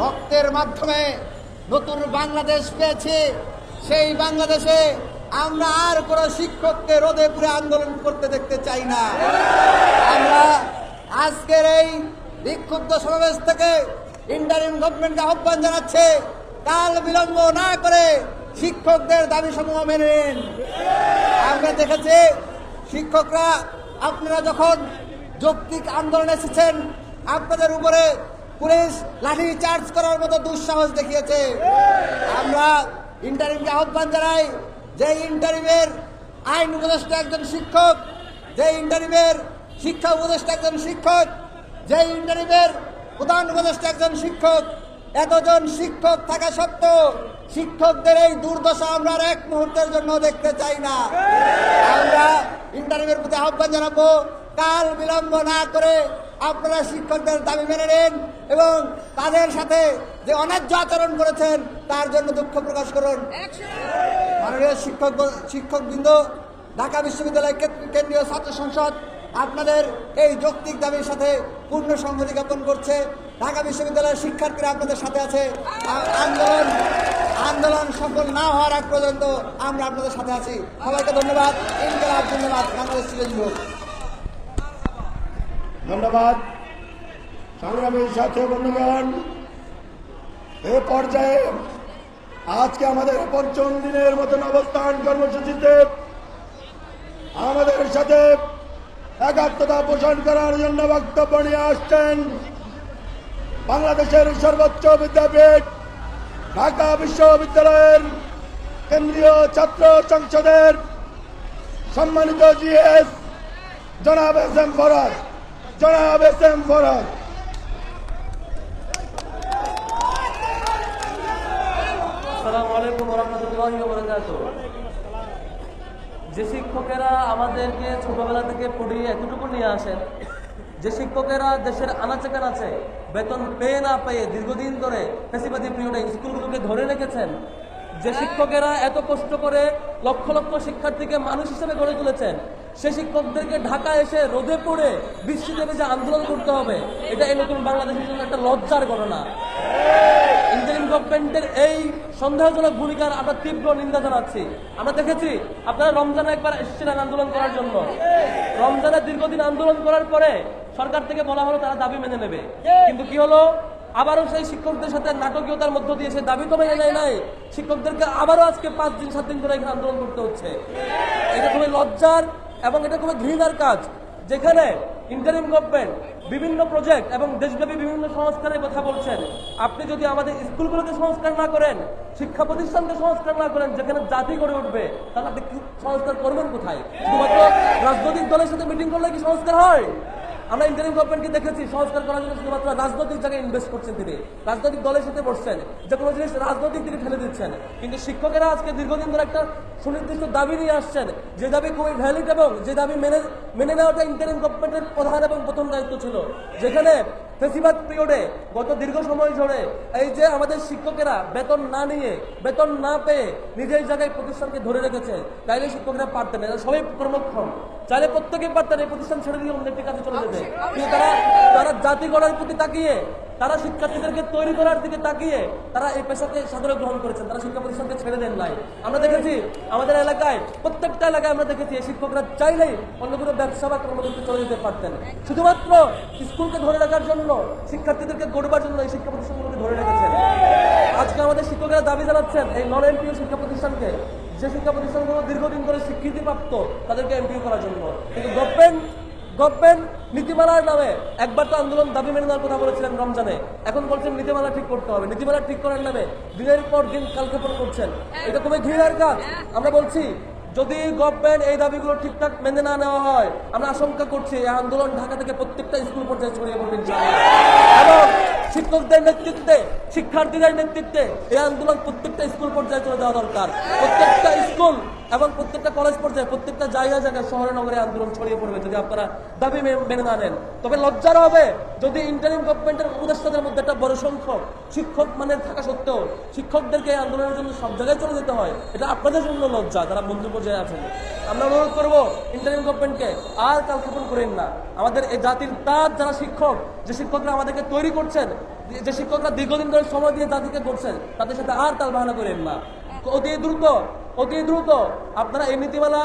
রক্তের মাধ্যমে নতুন বাংলাদেশ পেয়েছি। সেই বাংলাদেশে আমরা আর কোনো শিক্ষককে রোদে পুরে আন্দোলন করতে দেখতে চাই না। আমরা আজকের এই বিক্ষুব্ধ সমাবেশ থেকে ইন্টারিম গভর্নমেন্টকে আহ্বান জানাচ্ছে, কাল বিলম্ব না করে শিক্ষকদের দাবি সমূহ মেনে নিন। আমরা দেখেছি শিক্ষকরা, আপনারা যখন যৌক্তিক আন্দোলনে এসেছেন, আপনাদের উপরে পুলিশ লাঠি চার্জ করার মতো দুঃসাহস দেখিয়েছে। আমরা ইন্টারিমকে আহ্বান জানাই, যে ইন্টারিমের আইন উপদেষ্টা একজন শিক্ষক, যে ইন্টারিমের শিক্ষা উপদেষ্টা একজন শিক্ষক, যে ইন্টারিমের প্রধান উপদেষ্টা একজন শিক্ষক, এতজন শিক্ষক থাকা সত্ত্বেও শিক্ষকদের এই দুর্দশা আমরা আর এক মুহূর্তের জন্য দেখতে চাই না। আমরা ইন্টারভিউর প্রতি আহ্বান জানাব, কাল বিলম্ব না করে আপনারা শিক্ষকদের দাবি মেনে নিন এবং তাদের সাথে যে অন্যায্য আচরণ করেছেন তার জন্য দুঃখ প্রকাশ করুন। মাননীয় শিক্ষক শিক্ষকবৃন্দ ঢাকা বিশ্ববিদ্যালয় কেন্দ্র- কেন্দ্রীয় ছাত্র সংসদ আপনাদের এই যৌক্তিক দাবির সাথে পূর্ণ সংহতি জ্ঞাপন করছে। ঢাকা বিশ্ববিদ্যালয়ের শিক্ষার্থীরা আপনাদের সাথে আছে। আন্দোলন আন্দোলন সফল না হওয়ার আগ পর্যন্ত আমরা আপনাদের সাথে আছি। সবাইকে ধন্যবাদ। ইনকালাব ধন্যবাদ। বাংলাদেশ চিরঞ্জীব হোক। ধন্যবাদ। সংগ্রামী সাথী বন্ধুগণ, এ পর্যায়ে আজকে আমাদের পঞ্চম দিনের মতন অবস্থান কর্মসূচিতে আমাদের সাথে একাত্মতা পোষণ করার জন্য বক্তব্য নিয়ে আসছেন বাংলাদেশের সর্বোচ্চ বিদ্যাপীঠ, ঢাকা বিশ্ববিদ্যালয়ের কেন্দ্রীয় ছাত্র সংসদের সম্মানিত জিএস জনাব এস এম ফরাজ যে শিক্ষকেরা আমাদেরকে ছোটবেলা থেকে পড়িয়ে এতটুকু নিয়ে আসেন, যে শিক্ষকেরা দেশের আনাচে কানাচে বেতন পেয়ে না পেয়ে দীর্ঘদিন ধরে ফেসিবাদী পিরিয়ডে স্কুলগুলোকে ধরে রেখেছেন যে শিক্ষকেরা এত কষ্ট করে লক্ষ লক্ষ শিক্ষার্থীকে মানুষ হিসেবে গড়ে তুলেছেন সে শিক্ষকদেরকে ঢাকা এসে রোদে পড়ে বৃষ্টি দেবে যে আন্দোলন করতে হবে, এটা এই নতুন বাংলাদেশের জন্য একটা লজ্জার ঘটনা। ইন্টারিম গভর্নমেন্টের এই সন্দেহজনক ভূমিকার আমরা তীব্র নিন্দা জানাচ্ছি। আমরা দেখেছি আপনারা রমজানে একবার এসেছিলেন আন্দোলন করার জন্য। রমজানে দীর্ঘদিন আন্দোলন করার পরে সরকার থেকে বলা হলো তারা দাবি মেনে নেবে। কিন্তু কি হলো? আবারও সেই শিক্ষকদের সাথে নাটকীয়তার মধ্য দিয়ে সে দাবি তো মেনে নেয় নাই। শিক্ষকদেরকে আবারও আজকে পাঁচ দিন, সাত দিন ধরে এখানে আন্দোলন করতে হচ্ছে। এটা খুবই লজ্জার এবং এটা খুবই ঘৃণার কাজ। যেখানে ইন্টারিম গভর্নমেন্ট বিভিন্ন প্রজেক্ট এবং দেশব্যাপী বিভিন্ন সংস্কারের কথা বলছেন। আপনি যদি আমাদের স্কুলগুলোকে সংস্কার না করেন, শিক্ষা প্রতিষ্ঠানকে সংস্কার না করেন, যেখানে জাতি গড়ে উঠবে, তাহলে আপনি সংস্কার করবেন কোথায়? শুধুমাত্র রাজনৈতিক দলের সাথে মিটিং করলে কি সংস্কার হয়? আমরা ইন্টারিম গভর্নমেন্টকে দেখেছি, সংস্কার করার জন্য শুধুমাত্র রাজনৈতিক জায়গায় ইনভেস্ট করছেন তিনি। রাজনৈতিক দলের সাথে বসছেন, যে কোনো জিনিস রাজনৈতিক দিকে ঠেলে দিচ্ছেন। কিন্তু শিক্ষকেরা আজকে দীর্ঘদিন ধরে একটা সুনির্দিষ্ট দাবি নিয়ে আসছেন, যে দাবি খুবই ভ্যালিড এবং যে দাবি মেনে মেনে নেওয়াটা ইন্টারিম গভর্নমেন্টের প্রধান এবং প্রথম দায়িত্ব ছিল। যেখানে ফেসিবাদ পিরিয়ডে গত দীর্ঘ সময় ধরে এই যে আমাদের শিক্ষকেরা বেতন না নিয়ে, বেতন না পেয়ে নিজের জায়গায় প্রতিষ্ঠানকে ধরে রেখেছে, তাইলে শিক্ষকরা পারতেন এরা সবাই কর্মক্ষম। চাইলে প্রত্যেকে পারতেন এই প্রতিষ্ঠান ছেড়ে দিয়ে অন্য একটি কাজে চলে যেতে। কিন্তু তারা তারা জাতি গড়ার প্রতি তাকিয়ে তারা শিক্ষার্থীদেরকে তৈরি করার দিকে তাকিয়ে তারা এই পেশাকে সাদরে গ্রহণ করেছেন। তারা শিক্ষা প্রতিষ্ঠানকে ছেড়ে দেন নাই। আমরা দেখেছি আমাদের এলাকায় প্রত্যেকটা এলাকায় আমরা দেখেছি এই শিক্ষকরা চাইলেই অন্য কোনো ব্যবসা বা কর্মক্ষেত্রে চলে যেতে পারতেন শুধুমাত্র স্কুলকে ধরে রাখার জন্য শিক্ষার্থীদেরকে গড়বার জন্য এই শিক্ষা প্রতিষ্ঠানগুলোকে ধরে রেখেছেন। আজকে আমাদের শিক্ষকরা দাবি জানাচ্ছেন এই নন এমপিও শিক্ষা প্রতিষ্ঠানকে যে শিক্ষা প্রতিষ্ঠানগুলো দীর্ঘদিন ধরে স্বীকৃতিপ্রাপ্ত, তাদেরকে এমপিও করার জন্য। কিন্তু গভর্নমেন্ট গভর্নমেন্ট নীতিমালার নামে একবার তো আন্দোলন দাবি মেনে নেওয়ার কথা বলেছিলেন রমজানে। এখন বলছেন নীতিমালা ঠিক করতে হবে। নীতিমালা ঠিক করার নামে দিনের পর দিন কালক্ষেপণ করছেন। এটা খুবই ঘৃণার কাজ। আমরা বলছি, যদি গভর্নমেন্ট এই দাবিগুলো ঠিকঠাক মেনে না নেওয়া হয়, আমরা আশঙ্কা করছি এই আন্দোলন ঢাকা থেকে প্রত্যেকটা স্কুল পর্যায়ে ছড়িয়ে পড়বে এবং শিক্ষকদের নেতৃত্বে, শিক্ষার্থীদের নেতৃত্বে এই আন্দোলন প্রত্যেকটা স্কুল পর্যায়ে চলে যাওয়া দরকার। প্রত্যেকটা স্কুল এবং প্রত্যেকটা কলেজ পর্যায়ে, প্রত্যেকটা জায়গা জায়গায় শহরে নগরে আন্দোলন ছড়িয়ে পড়বে যদি আপনারা দাবি মেনে না নেন। তবে লজ্জার হবে যদি ইন্টারিম গভর্নমেন্টের উপদেষ্টাদের মধ্যে একটা বড় সংখ্যক শিক্ষক মানে থাকা সত্ত্বেও শিক্ষকদেরকে এই আন্দোলনের জন্য সব জায়গায় চলে যেতে হয়, এটা আপনাদের জন্য লজ্জা, যারা মন্ত্রী পর্যায়ে আছেন। আমরা অনুরোধ করব ইন্টারিম গভর্নমেন্টকে আর কালক্ষেপণ করেন না। আমাদের এই জাতির তার যারা শিক্ষক যে শিক্ষকরা আমাদেরকে তৈরি করছেন, যে শিক্ষকরা দীর্ঘদিন ধরে সময় দিয়ে তাদেরকে করছেন, তাদের সাথে আর তাল বাহানা করেন না। অতি দ্রুত অতি দ্রুত আপনারা এই নীতিমালা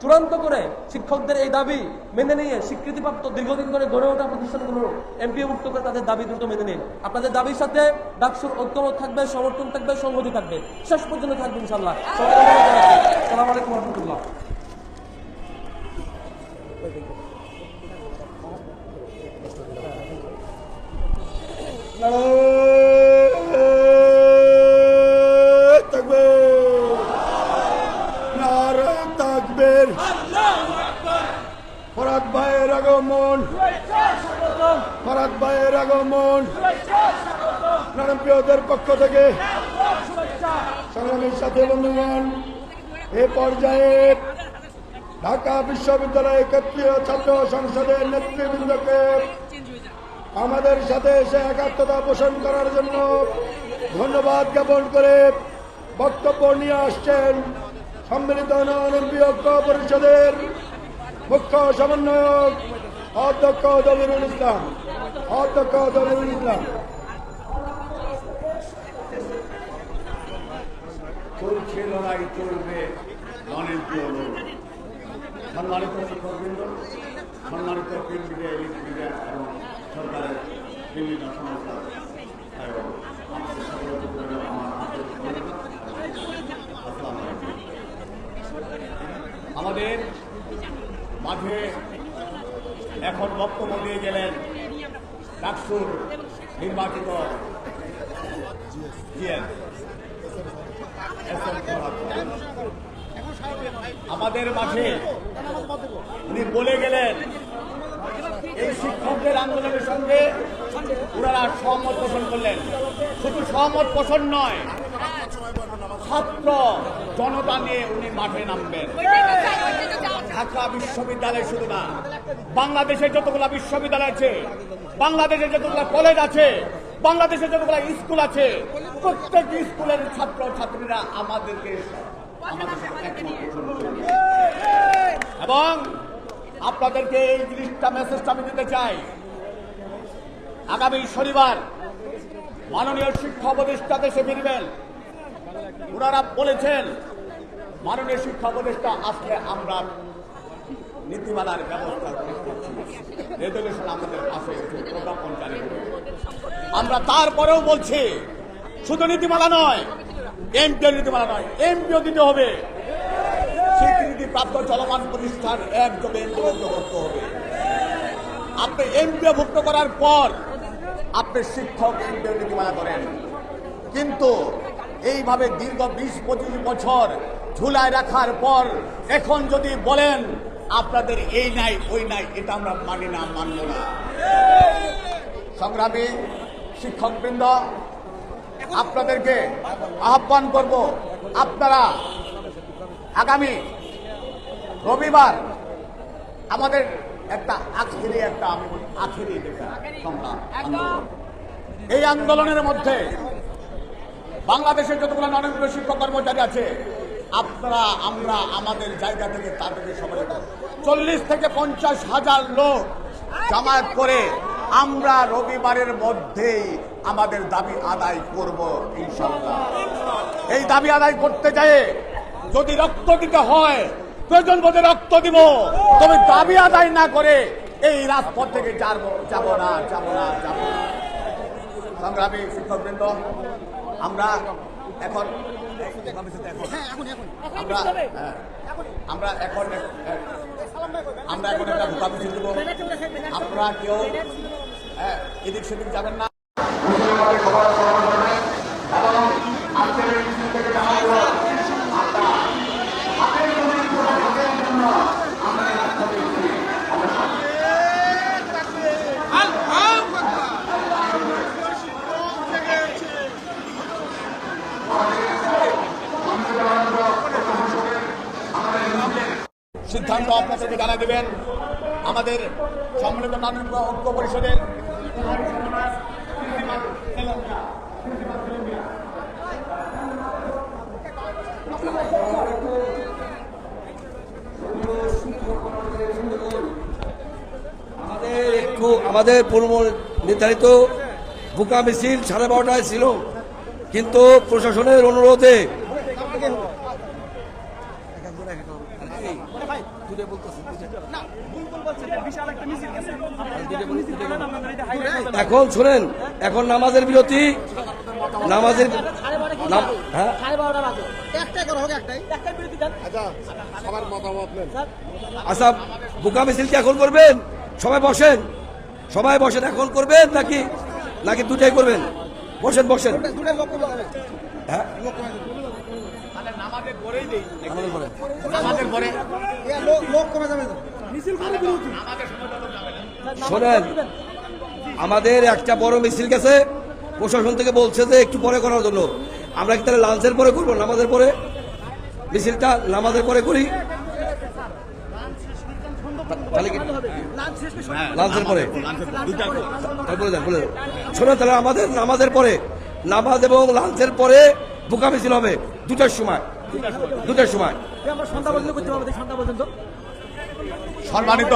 চূড়ান্ত করে শিক্ষকদের এই দাবি মেনে নিয়ে স্বীকৃতিপ্রাপ্ত দীর্ঘদিন ধরে গড়ে ওঠা প্রতিষ্ঠানগুলো এমপি মুক্ত করে তাদের দাবি দ্রুত মেনে নিন। আপনাদের দাবির সাথে ডাকসুর ঐক্যমত থাকবে, সমর্থন থাকবে, সংহতি থাকবে। শেষ পর্যন্ত থাকবে ইনশাল্লাহ সালাম রহমতুল্লাহ। ফরাদ ভাইয়ের আগমন। ফরাদ ভাইয়ের আগমন। নারায়ণ প্রিয়দের পক্ষ থেকে। সংগ্রামের সাথে বন্ধুগণ, এ পর্যায়ে ঢাকা বিশ্ববিদ্যালয় ক্ষেত্রীয় ছাত্র সংসদের নেতৃবৃন্দকে আমাদের সাথে এসে একাত্মতা পোষণ করার জন্য ধন্যবাদ জ্ঞাপন করে বক্তব্য নিয়ে আসছেন সম্মিলিত নবী পরিষদের মুখ্য সমন্বয়ক অধ্যক্ষ দবিরুল ইসলাম। অধ্যক্ষ দবিরুল ইসলাম। সম্মানিত শিক্ষকবৃন্দ, সম্মানিত প্রিন্ট মিডিয়া সরকারের বিভিন্ন আমাদের। আমাদের মাঝে এখন বক্তব্য দিয়ে গেলেন ডাকসুর নির্বাচিত আমাদের মাঝে উনি বলে গেলেন এই শিক্ষকদের আন্দোলনের সঙ্গে ওনারা সহমত পোষণ করলেন শুধু সহমত পোষণ নয়, ছাত্র জনতা নিয়ে উনি মাঠে নামবেন ঢাকা বিশ্ববিদ্যালয় শুধু না বাংলাদেশের যতগুলা বিশ্ববিদ্যালয় আছে বাংলাদেশের যতগুলা কলেজ আছে বাংলাদেশের যতগুলা স্কুল আছে, প্রত্যেক স্কুলের ছাত্র ছাত্রীরা আমাদেরকে। এবং আপনাদেরকে এই জিনিসটা মেসেজটা আমি দিতে চাই। আগামী শনিবার মাননীয় শিক্ষা উপদেষ্টা দেশে ফিরবেন। ওনারা বলেছেন, মাননীয় শিক্ষা উপদেষ্টা আসলে আমরা নীতিমালার ব্যবস্থা রেজলিউশন আমাদের পাশে প্রজ্ঞাপন আমরা তারপরেও বলছি, শুধু নীতিমালা নয়, এমপিও নীতিমালা নয়, এমপিও দিতে হবে। প্রাপ্ত চলমান প্রতিষ্ঠান একযোগে করতে হবে। আপনি এমপিও ভুক্ত করার পর আপনি শিক্ষক এমপিও নীতিমালা করেন। কিন্তু এইভাবে দীর্ঘ বিশ, পঁচিশ বছর ঝুলায় রাখার পর এখন যদি বলেন, আপনাদের এই নাই, ওই নাই, এটা আমরা মানি না, মানব না। সংগ্রামী শিক্ষকবৃন্দ, আপনাদেরকে আহ্বান করব, আপনারা আগামী রবিবার আমাদের একটা আখেরি একটা, আমি আখেরি এই আন্দোলনের মধ্যে বাংলাদেশের যতগুলো নরেন্দ্র শিক্ষক কর্মচারী আছে, আপনারা, আমরা, আমাদের জায়গা থেকে তাদেরকে সবাই চল্লিশ থেকে পঞ্চাশ হাজার লোক জামায়াত করে আমরা রবিবারের মধ্যেই আমাদের দাবি আদায় করব ইনশাল্লাহ এই দাবি আদায় করতে যায় যদি রক্ত দিতে হয় প্রয়োজন বোধে রক্ত দিব। তবে দাবি আদায় না করে এই রাজপথ থেকে যাব যাব না যাব না যাব না। সংগ্রামী শিক্ষকবৃন্দ আমরা এখন আমরা হ্যাঁ, আমরা এখন হ্যাঁ, আমরা এখন একটা ভূকা মিছিল দেবো। আপনারা কেউ হ্যাঁ, এদিক সেদিক যাবেন না। আপনাদেরকে জানা দেবেন, আমাদের সম্মিলিত নাগরিক ঐক্য পরিষদের আমাদের একটু আমাদের পূর্ব নির্ধারিত বুকা মিছিল সাড়ে বারোটায় ছিল, কিন্তু প্রশাসনের অনুরোধে এখন শুনেন এখন নামাজের বিরতি নামাজের হ্যাঁ? আচ্ছা বুকা মিছিল কি এখন করবেন? সবাই বসেন। সবাই বসেন এখন করবেন নাকি নাকি দুটাই করবেন? বসেন বসেন। হ্যাঁ? আমাদের পরেই দেই। আমাদের পরে। আমাদের পরে শোনেন আমাদের একটা বড় মিছিল গেছে প্রশাসন থেকে বলছে যে একটু পরে করার জন্য। আমরা কি তাহলে লাঞ্চের পরে করব নামাজের পরে? মিছিলটা নামাজের পরে করি। লাঞ্চের পরে। তাহলে বলে দেন বলে শোনেন তাহলে আমাদের নামাজের পরে নামাজ এবং লাঞ্চের পরে বুকা মিছিল হবে দুটার সময়। দুটার সময়। সম্মানিত